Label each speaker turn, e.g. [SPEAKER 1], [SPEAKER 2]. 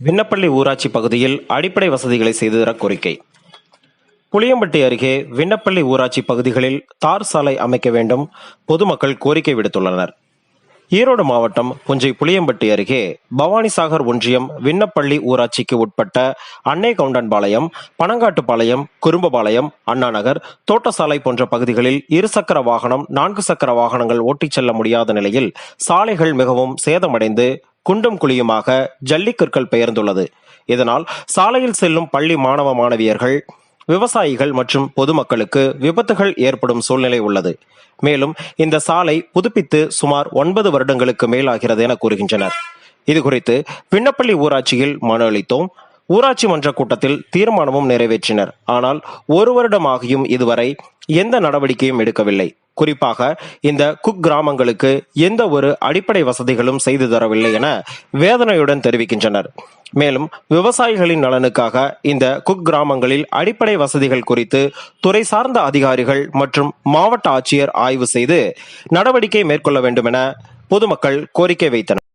[SPEAKER 1] விண்ணப்பள்ளி ஊராட்சி பகுதியில் அடிப்படை வசதிகளை செய்து தர கோரிக்கை. புளியம்பட்டி அருகே விண்ணப்பள்ளி ஊராட்சி பகுதிகளில் தார் சாலை அமைக்க வேண்டும் பொதுமக்கள் கோரிக்கை விடுத்துள்ளனர். ஈரோடு மாவட்டம் புஞ்சை புளியம்பட்டி அருகே பவானிசாகர் ஒன்றியம் விண்ணப்பள்ளி ஊராட்சிக்கு உட்பட்ட அன்னை கவுண்டன்பாளையம் பனங்காட்டுப்பாளையம் குறும்பபாளையம் அண்ணாநகர் தோட்டசாலை போன்ற பகுதிகளில் இருசக்கர வாகனம் நான்கு சக்கர வாகனங்கள் ஓட்டிச் செல்ல முடியாத நிலையில் சாலைகள் மிகவும் சேதமடைந்து குண்டும் குழியுமாக ஜல்லிக்கற்கள் பெயர்ந்துள்ளது. இதனால் சாலையில் செல்லும் பள்ளி மாணவ மாணவியர்கள் விவசாயிகள் மற்றும் பொதுமக்களுக்கு விபத்துகள் ஏற்படும் சூழ்நிலை உள்ளது. மேலும் இந்த சாலை புதுப்பித்து சுமார் ஒன்பது வருடங்களுக்கு மேலாகிறது என கூறுகின்றனர். இது குறித்து விண்ணப்பள்ளி ஊராட்சியில் மனு அளித்தோம். ஊராட்சி மன்ற கூட்டத்தில் தீர்மானமும் நிறைவேற்றினர். ஆனால் ஒரு வருடமாகியும் இதுவரை எந்த நடவடிக்கையும் எடுக்கவில்லை. குறிப்பாக இந்த குக் கிராமங்களுக்கு எந்த ஒரு அடிப்படை வசதிகளும் செய்து தரவில்லை என வேதனையுடன் தெரிவிக்கின்றனர். மேலும் விவசாயிகளின் நலனுக்காக இந்த குக் கிராமங்களில் அடிப்படை வசதிகள் குறித்து துறை சார்ந்த அதிகாரிகள் மற்றும் மாவட்ட ஆட்சியர் ஆய்வு செய்து நடவடிக்கை மேற்கொள்ள வேண்டும் என பொதுமக்கள் கோரிக்கை வைத்தனர்.